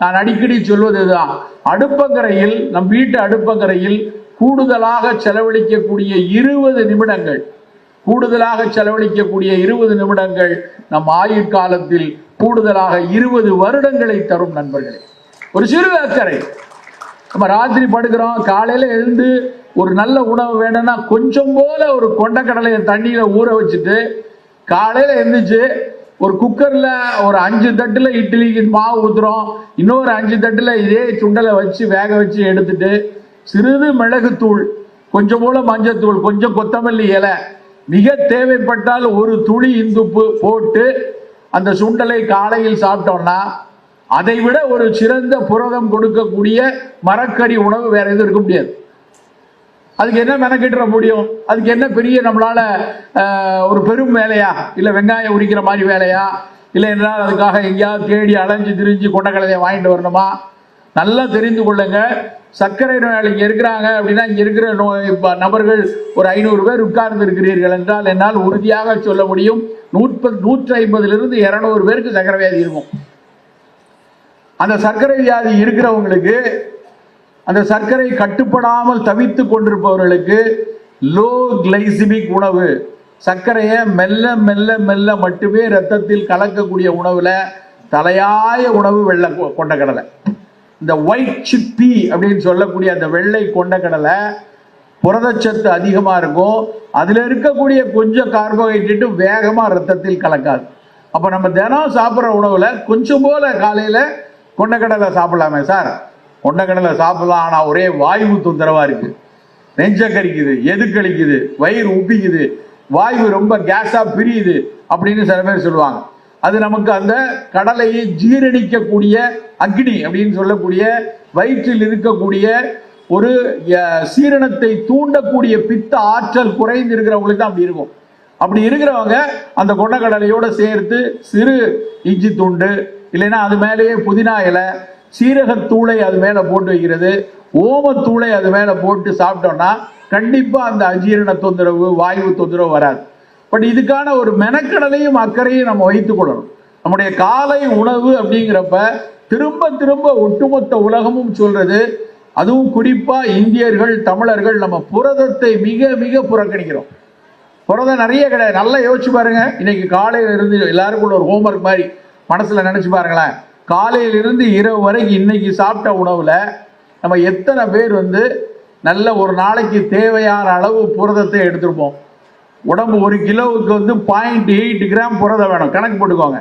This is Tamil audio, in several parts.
நான் அடிக்கடி சொல்வது இதுதான். அடுப்பங்கரையில் நம் வீட்டு அடுப்பங்கரையில் கூடுதலாக செலவழிக்கக்கூடிய இருபது நிமிடங்கள் கூடுதலாக செலவழிக்கக்கூடிய இருபது நிமிடங்கள் நம் ஆயுட்காலத்தில் கூடுதலாக இருபது வருடங்களை தரும் நண்பர்களே. ஒரு சிறு அக்கறை. நம்ம ராத்திரி படுக்கிறோம் காலையில எழுந்து ஒரு நல்ல உணவு வேணும்னா கொஞ்சம் போல ஒரு கொண்டக்கடலையை தண்ணியில ஊற வச்சுட்டு காலையில எழுந்துச்சு ஒரு குக்கர்ல ஒரு அஞ்சு தட்டுல இட்லிக்கு மாவு ஊத்துறோம். இன்னொரு அஞ்சு தட்டுல இதே சுண்டலை வச்சு வேக வச்சு எடுத்துட்டு சிறிது மிளகுத்தூள் கொஞ்சம் போல மஞ்சத்தூள் கொஞ்சம் கொத்தமல்லி இலை மிக தேவைப்பட்டால் ஒரு துளி இந்துப்பு போட்டு அந்த சுண்டலை காலையில் சாப்பிட்டோம்னா அதை விட ஒரு சிறந்த புரதம் கொடுக்கக்கூடிய மரக்கறி உணவு வேற எதுவும் இருக்க முடியாது. அதுக்கு என்ன மெனக்கிட்டுற முடியும்? அதுக்கு என்ன பெரிய நம்மளால ஒரு பெரும் வேலையா? இல்லை வெங்காயம் உரிக்கிற மாதிரி வேலையா? இல்லை என்றால் அதுக்காக எங்கேயாவது தேடி அலைஞ்சு திரிஞ்சு கொண்டக்கடலையை வாங்கிட்டு வரணுமா? நல்லா தெரிந்து கொள்ளுங்க. சர்க்கரை நோயாளி இங்கே இருக்கிறாங்க அப்படின்னா இங்கே இருக்கிற நோய் நபர்கள் ஒரு ஐநூறு பேர் உட்கார்ந்து இருக்கிறீர்கள் என்றால் என்னால் உறுதியாக சொல்ல முடியும். நூற்பது நூற்றி ஐம்பதுலேருந்து இரநூறு பேருக்கு சர்க்கரை வியாதி இருக்கும். அந்த சர்க்கரை வியாதி இருக்கிறவங்களுக்கு அந்த சர்க்கரை கட்டுப்படாமல் தவித்து கொண்டிருப்பவர்களுக்கு லோ கிளைசிமிக் உணவு. சர்க்கரையை மெல்ல மெல்ல மெல்ல மட்டுமே ரத்தத்தில் கலக்கக்கூடிய உணவில் தலையாய உணவு வெள்ளை கொ- கொண்டக்கடலை இந்த ஒயிட் சிப்பி அப்படின்னு சொல்லக்கூடிய அந்த வெள்ளை கொண்டக்கடலை புரதச்சத்து அதிகமாக இருக்கும். அதில் இருக்கக்கூடிய கொஞ்சம் கார்போஹைட்ரேட்டும் வேகமாக ரத்தத்தில் கலக்காது. அப்போ நம்ம தினம் சாப்பிட்ற உணவில் கொஞ்சம் போல காலையில் கொண்டக்கடலை சாப்பிடலாமே சார். கொண்டக்கடலை சாப்பிடலாம் ஆனால் ஒரே வாயு தொந்தரவா இருக்கு. நெஞ்ச கரிக்குது எது கழிக்குது வயிறு உப்பிக்குது வாயு ரொம்ப கேஸா பிரியுது அப்படின்னு சில பேர் சொல்லுவாங்க. அது நமக்கு அந்த கடலையை ஜீரணிக்கக்கூடிய அக்னி அப்படின்னு சொல்லக்கூடிய வயிற்றில் இருக்கக்கூடிய ஒரு சீரணத்தை தூண்டக்கூடிய பித்த ஆற்றல் குறைந்து இருக்கிறவங்களுக்கு தான் அப்படி இருக்கும். அப்படி இருக்கிறவங்க அந்த கொண்டக்கடலையோட சேர்த்து சிறு இஞ்சி துண்டு இல்லைன்னா அது மேலேயே புதினா இலை சீரகத்தூளை அது மேலே போட்டு வைக்கிறது. ஓமத்தூளை அது மேலே போட்டு சாப்பிட்டோம்னா கண்டிப்பாக அந்த அஜீரண தொந்தரவு வாயு தொந்தரவு வராது. பட் இதுக்கான ஒரு மெனக்கடலையும் அக்கறையும் நம்ம வைத்துக் கொள்ளணும். நம்முடைய காலை உணவு அப்படிங்கிறப்ப திரும்ப திரும்ப ஒட்டுமொத்த உலகமும் சொல்றது அதுவும் குறிப்பாக இந்தியர்கள் தமிழர்கள் நம்ம புரதத்தை மிக மிக புறக்கணிக்கிறோம். புரதம் நிறைய கிடையாது. நல்லா யோசிச்சு பாருங்க. இன்னைக்கு காலையில இருந்து எல்லாருக்கும் ஒரு ஹோம்ஒர்க் மாதிரி மனசுல நினைச்சு பாருங்களேன். காலையிலிருந்து இரவு வரைக்கும் இன்னைக்கு சாப்பிட்ட உணவில் நம்ம எத்தனை பேர் வந்து நல்ல ஒரு நாளைக்கு தேவையான அளவு புரதத்தை எடுத்துருப்போம். உடம்பு ஒரு கிலோவுக்கு வந்து பாயிண்ட் எயிட் கிராம் புரதம் வேணும். கணக்கு போட்டுக்கோங்க.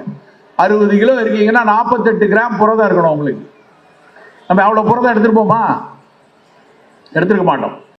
அறுபது கிலோ இருக்கீங்கன்னா நாற்பத்தெட்டு கிராம் புரதம் இருக்கணும் உங்களுக்கு. நம்ம அவ்வளோ புரதம் எடுத்துருப்போமா? எடுத்துருக்க மாட்டோம்.